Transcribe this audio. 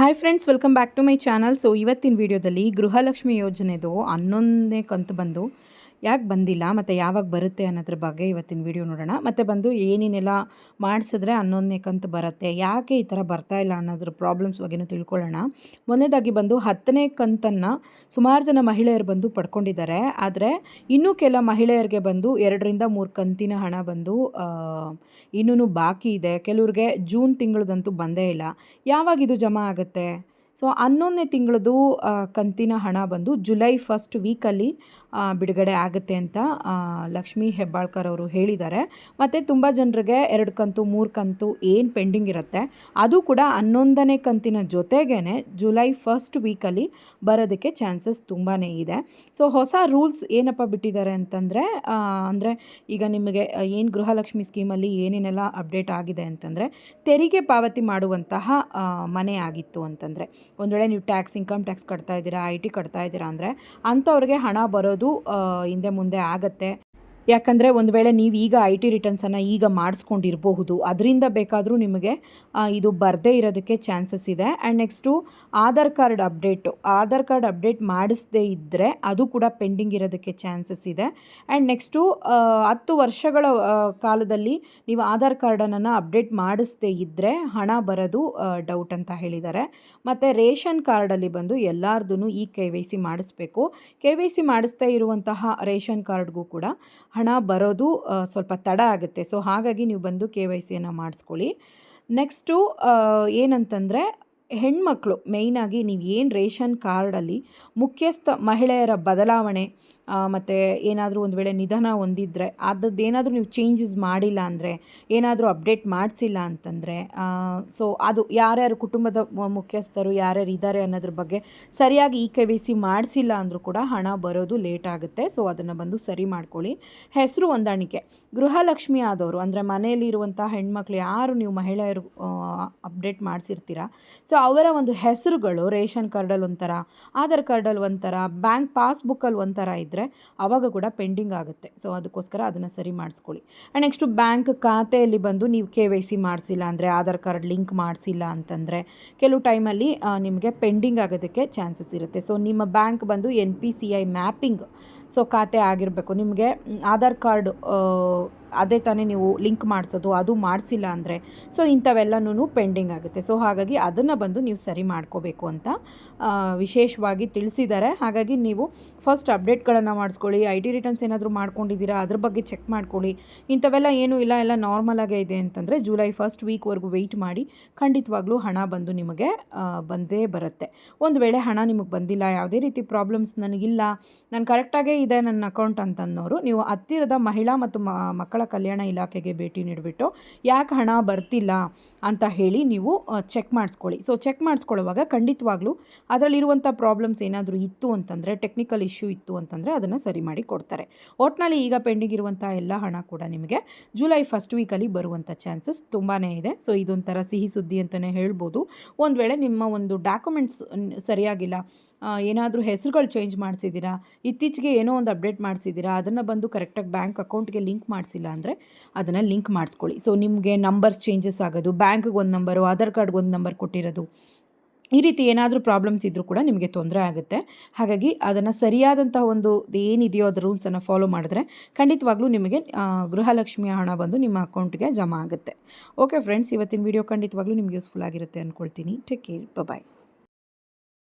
Hi friends welcome back to my channel so ಇವತ್ತಿನ ವಿಡಿಯೋದಲ್ಲಿ ಗೃಹಲಕ್ಷ್ಮಿ ಯೋಜನೆದು ಹನ್ನೊಂದನೇ ಕಂತು ಬಂದು ಯಾಕೆ ಬಂದಿಲ್ಲ, ಮತ್ತು ಯಾವಾಗ ಬರುತ್ತೆ ಅನ್ನೋದ್ರ ಬಗ್ಗೆ ಇವತ್ತಿನ ವಿಡಿಯೋ ನೋಡೋಣ. ಮತ್ತು ಬಂದು ಏನೇನೆಲ್ಲ ಮಾಡಿಸಿದ್ರೆ ಹನ್ನೊಂದನೇ ಕಂತು ಬರುತ್ತೆ. ಯಾಕೆ ಈ ಥರ ಬರ್ತಾ ಇಲ್ಲ ಅನ್ನೋದ್ರ ಪ್ರಾಬ್ಲಮ್ಸ್ ಬಗ್ಗೆನೂ ತಿಳ್ಕೊಳ್ಳೋಣ. ಮೊನ್ನೆದಾಗಿ ಬಂದು ಹತ್ತನೇ ಕಂತನ್ನು ಸುಮಾರು ಜನ ಮಹಿಳೆಯರು ಬಂದು ಪಡ್ಕೊಂಡಿದ್ದಾರೆ. ಆದರೆ ಇನ್ನೂ ಕೆಲ ಮಹಿಳೆಯರಿಗೆ ಬಂದು ಎರಡರಿಂದ ಮೂರು ಕಂತಿನ ಹಣ ಬಂದು ಇನ್ನೂ ಬಾಕಿ ಇದೆ. ಕೆಲವ್ರಿಗೆ ಜೂನ್ ತಿಂಗಳದಂತೂ ಬಂದೇ ಇಲ್ಲ. ಯಾವಾಗ ಇದು ಜಮಾ ಆಗುತ್ತೆ? ಸೊ ಹನ್ನೊಂದನೇ ತಿಂಗಳದು ಕಂತಿನ ಹಣ ಬಂದು ಜುಲೈ ಫಸ್ಟ್ ವೀಕಲ್ಲಿ ಬಿಡುಗಡೆ ಆಗುತ್ತೆ ಅಂತ ಲಕ್ಷ್ಮೀ ಹೆಬ್ಬಾಳ್ಕರ್ ಅವರು ಹೇಳಿದ್ದಾರೆ. ಮತ್ತು ತುಂಬ ಜನರಿಗೆ ಎರಡು ಕಂತು, ಮೂರು ಕಂತು ಏನು ಪೆಂಡಿಂಗ್ ಇರುತ್ತೆ, ಅದು ಕೂಡ ಹನ್ನೊಂದನೇ ಕಂತಿನ ಜೊತೆಗೇ ಜುಲೈ ಫಸ್ಟ್ ವೀಕಲ್ಲಿ ಬರೋದಕ್ಕೆ ಚಾನ್ಸಸ್ ತುಂಬಾ ಇದೆ. ಸೊ ಹೊಸ ರೂಲ್ಸ್ ಏನಪ್ಪ ಬಿಟ್ಟಿದ್ದಾರೆ ಅಂತಂದರೆ ಅಂದರೆ ಈಗ ನಿಮಗೆ ಏನು ಗೃಹಲಕ್ಷ್ಮಿ ಸ್ಕೀಮಲ್ಲಿ ಏನೇನೆಲ್ಲ ಅಪ್ಡೇಟ್ ಆಗಿದೆ ಅಂತಂದರೆ, ತೆರಿಗೆ ಪಾವತಿ ಮಾಡುವಂತಹ ಮನೆ ಆಗಿತ್ತು ಅಂತಂದರೆ ಒಂದು ವೇಳೆ ನೀವು ಟ್ಯಾಕ್ಸ್, ಇನ್ಕಮ್ ಟ್ಯಾಕ್ಸ್ ಕಟ್ತಾ ಇದ್ದೀರಾ, ಐ ಟಿ ಕಟ್ತಾ ಇದ್ದೀರಾ ಅಂದರೆ ಅಂಥವ್ರಿಗೆ ಹಣ ಬರೋದು ಹಿಂದೆ ಮುಂದೆ ಆಗತ್ತೆ. ಯಾಕಂದರೆ ಒಂದು ವೇಳೆ ನೀವು ಈಗ ಐ ಟಿ ರಿಟರ್ನ್ಸನ್ನು ಈಗ ಮಾಡಿಸ್ಕೊಂಡಿರಬಹುದು. ಅದರಿಂದ ಬೇಕಾದರೂ ನಿಮಗೆ ಇದು ಬರದೇ ಇರೋದಕ್ಕೆ ಚಾನ್ಸಸ್ ಇದೆ. And next Aadhaar card update Aadhaar card update ಮಾಡಿಸದೇ ಇದ್ದರೆ ಅದು ಕೂಡ ಪೆಂಡಿಂಗ್ ಇರೋದಕ್ಕೆ ಚಾನ್ಸಸ್ ಇದೆ. ಆ್ಯಂಡ್ ನೆಕ್ಸ್ಟು ಹತ್ತು ವರ್ಷಗಳ ಕಾಲದಲ್ಲಿ ನೀವು ಆಧಾರ್ ಕಾರ್ಡನ್ನು ಅಪ್ಡೇಟ್ ಮಾಡಿಸದೇ ಇದ್ದರೆ ಹಣ ಬರೋದು ಡೌಟ್ ಅಂತ ಹೇಳಿದ್ದಾರೆ. ಮತ್ತು ರೇಷನ್ ಕಾರ್ಡಲ್ಲಿ ಬಂದು ಎಲ್ಲರದೂ ಈ ಕೆ ವೈ ಸಿ ಮಾಡಿಸ್ಬೇಕು. ಕೆ ವೈ ಸಿ ಮಾಡಿಸ್ತಾ ಇರುವಂತಹ ರೇಷನ್ ಕಾರ್ಡ್ಗೂ ಕೂಡ ಹಣ ಬರೋದು ಸ್ವಲ್ಪ ತಡ ಆಗುತ್ತೆ. ಸೊ ಹಾಗಾಗಿ ನೀವು ಬಂದು ಕೆ ವೈ ಸಿಯನ್ನು ಮಾಡಿಸ್ಕೊಳ್ಳಿ. ನೆಕ್ಸ್ಟು ಏನಂತಂದರೆ ಹೆಣ್ಮಕ್ಳು ಮೇಯ್ನಾಗಿ ನೀವು ಏನು ರೇಷನ್ ಕಾರ್ಡಲ್ಲಿ ಮುಖ್ಯಸ್ಥ ಮಹಿಳೆಯರ ಬದಲಾವಣೆ ಮತ್ತು ಏನಾದರೂ ಒಂದು ವೇಳೆ ನಿಧನ ಹೊಂದಿದ್ರೆ ಅದದ್ದು ಏನಾದರೂ ನೀವು ಚೇಂಜಸ್ ಮಾಡಿಲ್ಲ ಅಂದರೆ, ಏನಾದರೂ ಅಪ್ಡೇಟ್ ಮಾಡಿಸಿಲ್ಲ ಅಂತಂದರೆ ಸೊ ಅದು ಯಾರ್ಯಾರು ಕುಟುಂಬದ ಮುಖ್ಯಸ್ಥರು ಯಾರ್ಯಾರು ಇದ್ದಾರೆ ಅನ್ನೋದ್ರ ಬಗ್ಗೆ ಸರಿಯಾಗಿ ಇ ಕೆ ವಿ ಸಿ ಮಾಡಿಸಿಲ್ಲ ಅಂದರೂ ಕೂಡ ಹಣ ಬರೋದು ಲೇಟ್ ಆಗುತ್ತೆ. ಸೊ ಅದನ್ನು ಬಂದು ಸರಿ ಮಾಡ್ಕೊಳ್ಳಿ. ಹೆಸರು ಹೊಂದಾಣಿಕೆ. ಗೃಹಲಕ್ಷ್ಮಿ ಆದವರು ಅಂದರೆ ಮನೆಯಲ್ಲಿರುವಂಥ ಹೆಣ್ಮಕ್ಳು ಯಾರು ನೀವು ಮಹಿಳೆಯರು ಅಪ್ಡೇಟ್ ಮಾಡಿಸಿರ್ತೀರ? ಸೊ ಅವರ ಒಂದು ಹೆಸರುಗಳು ರೇಷನ್ ಕಾರ್ಡಲ್ಲಿ ಒಂಥರ, ಆಧಾರ್ ಕಾರ್ಡಲ್ಲಿ ಒಂಥರ, ಬ್ಯಾಂಕ್ ಪಾಸ್ಬುಕ್ಕಲ್ಲಿ ಒಂಥರ ಇದ್ದರೆ ಆವಾಗ ಕೂಡ ಪೆಂಡಿಂಗ್ ಆಗುತ್ತೆ. ಸೊ ಅದಕ್ಕೋಸ್ಕರ ಅದನ್ನು ಸರಿ ಮಾಡಿಸ್ಕೊಳ್ಳಿ. ಆ್ಯಂಡ್ ನೆಕ್ಸ್ಟು ಬ್ಯಾಂಕ್ ಖಾತೆಯಲ್ಲಿ ಬಂದು ನೀವು ಕೆ ವೈ ಸಿ ಮಾಡಿಸಿಲ್ಲ ಅಂದರೆ, ಆಧಾರ್ ಕಾರ್ಡ್ ಲಿಂಕ್ ಮಾಡಿಸಿಲ್ಲ ಅಂತಂದರೆ, ಕೆಲವು ಟೈಮಲ್ಲಿ ನಿಮಗೆ ಪೆಂಡಿಂಗ್ ಆಗೋದಕ್ಕೆ ಚಾನ್ಸಸ್ ಇರುತ್ತೆ. ಸೊ ನಿಮ್ಮ ಬ್ಯಾಂಕ್ ಬಂದು N P C I mapping, so, ಖಾತೆ ಆಗಿರಬೇಕು. ನಿಮಗೆ, ಆಧಾರ್ ಕಾರ್ಡ್ ಅದೇ ತಾನೇ ನೀವು ಲಿಂಕ್ ಮಾಡಿಸೋದು, ಅದು ಮಾಡಿಸಿಲ್ಲ ಅಂದರೆ ಸೊ ಇಂಥವೆಲ್ಲನೂ ಪೆಂಡಿಂಗ್ ಆಗುತ್ತೆ. ಸೊ ಹಾಗಾಗಿ ಅದನ್ನು ಬಂದು ನೀವು ಸರಿ ಮಾಡ್ಕೋಬೇಕು ಅಂತ ವಿಶೇಷವಾಗಿ ತಿಳಿಸಿದ್ದಾರೆ. ಹಾಗಾಗಿ ನೀವು ಫಸ್ಟ್ ಅಪ್ಡೇಟ್ಗಳನ್ನು ಮಾಡಿಸ್ಕೊಳ್ಳಿ ಐ ಟಿ ರಿಟರ್ನ್ಸ್ ಏನಾದರೂ ಮಾಡ್ಕೊಂಡಿದ್ದೀರಾ, ಅದ್ರ ಬಗ್ಗೆ ಚೆಕ್ ಮಾಡ್ಕೊಳ್ಳಿ. ಇಂಥವೆಲ್ಲ ಏನೂ ಇಲ್ಲ, ಎಲ್ಲ ನಾರ್ಮಲಾಗೇ ಇದೆ ಅಂತಂದರೆ ಜುಲೈ ಫಸ್ಟ್ ವೀಕ್ವರೆಗೂ ವೆಯ್ಟ್ ಮಾಡಿ ಖಂಡಿತವಾಗ್ಲೂ ಹಣ ಬಂದು ನಿಮಗೆ ಬಂದೇ ಬರುತ್ತೆ. ಒಂದು ವೇಳೆ ಹಣ ನಿಮಗೆ ಬಂದಿಲ್ಲ, ಯಾವುದೇ ರೀತಿ ಪ್ರಾಬ್ಲಮ್ಸ್ ನನಗಿಲ್ಲ, ನಾನು ಕರೆಕ್ಟಾಗೇ ಇದೆ ನನ್ನ ಅಕೌಂಟ್ ಅಂತಂದವರು ನೀವು ಹತ್ತಿರದ ಮಹಿಳಾ ಮತ್ತು ಮಕ್ಕಳ ಕಲ್ಯಾಣ ಇಲಾಖೆಗೆ ಭೇಟಿ ನೀಡಿಬಿಟ್ಟು ಯಾಕೆ ಹಣ ಬರ್ತಿಲ್ಲ ಅಂತ ಹೇಳಿ ನೀವು ಚೆಕ್ ಮಾಡಿಸ್ಕೊಳ್ಳಿ. ಸೊ ಚೆಕ್ ಮಾಡಿಸ್ಕೊಳ್ಳುವಾಗ ಖಂಡಿತವಾಗ್ಲೂ ಅದರಲ್ಲಿರುವಂಥ ಪ್ರಾಬ್ಲಮ್ಸ್ ಏನಾದರೂ ಇತ್ತು ಅಂತಂದರೆ ಟೆಕ್ನಿಕಲ್ ಇಶ್ಯೂ ಇತ್ತು ಅಂತಂದರೆ ಅದನ್ನು ಸರಿ ಮಾಡಿ ಕೊಡ್ತಾರೆ. ಒಟ್ಟಿನಲ್ಲಿ ಈಗ ಪೆಂಡಿಂಗ್ ಇರುವಂಥ ಎಲ್ಲ ಹಣ ಕೂಡ ನಿಮಗೆ ಜುಲೈ ಫಸ್ಟ್ ವೀಕಲ್ಲಿ ಬರುವಂಥ ಚಾನ್ಸಸ್ ತುಂಬಾ ಇದೆ. ಸೊ ಇದೊಂಥರ ಸಿಹಿ ಸುದ್ದಿ ಅಂತಲೇ ಹೇಳ್ಬೋದು. ಒಂದು ವೇಳೆ ನಿಮ್ಮ ಒಂದು ಡಾಕ್ಯುಮೆಂಟ್ಸ್ ಸರಿಯಾಗಿಲ್ಲ ಏನಾದರೂ ಹೆಸರುಗಳು ಚೇಂಜ್ ಮಾಡಿಸಿದ್ದೀರಾ ಇತ್ತೀಚೆಗೆ ಏನೋ ಒಂದು ಅಪ್ಡೇಟ್ ಮಾಡಿಸಿದ್ದೀರಾ ಅದನ್ನು ಬಂದು ಕರೆಕ್ಟಾಗಿ ಬ್ಯಾಂಕ್ ಅಕೌಂಟ್ಗೆ ಲಿಂಕ್ ಮಾಡಿಸಿಲ್ಲ ಅಂದರೆ ಅದನ್ನು ಲಿಂಕ್ ಮಾಡಿಸ್ಕೊಳ್ಳಿ. ಸೊ ನಿಮಗೆ ನಂಬರ್ಸ್ ಚೇಂಜಸ್ ಆಗೋದು ಬ್ಯಾಂಕ್ಗೆ ಒಂದು ನಂಬರು ಆಧಾರ್ ಕಾರ್ಡ್ಗೆ ಒಂದು ನಂಬರ್ ಕೊಟ್ಟಿರೋದು, ಈ ರೀತಿ ಏನಾದರೂ ಪ್ರಾಬ್ಲಮ್ಸ್ ಇದ್ದರೂ ಕೂಡ ನಿಮಗೆ ತೊಂದರೆ ಆಗುತ್ತೆ. ಹಾಗಾಗಿ ಅದನ್ನು ಸರಿಯಾದಂಥ ಒಂದು ಏನಿದೆಯೋ ಅದು ರೂಲ್ಸನ್ನು ಫಾಲೋ ಮಾಡಿದ್ರೆ ಖಂಡಿತವಾಗ್ಲೂ ನಿಮಗೆ ಗೃಹಲಕ್ಷ್ಮಿಯ ಹಣ ಬಂದು ನಿಮ್ಮ ಅಕೌಂಟ್ಗೆ ಜಮಾ ಆಗುತ್ತೆ. ಓಕೆ ಫ್ರೆಂಡ್ಸ್ ಇವತ್ತಿನ ವಿಡಿಯೋ ಖಂಡಿತವಾಗ್ಲೂ ನಿಮ್ಗೆ ಯೂಸ್ಫುಲ್ ಆಗಿರುತ್ತೆ ಅಂದ್ಕೊಳ್ತೀನಿ ಟೇಕ್ ಕೇರ್ ಬಾಯ್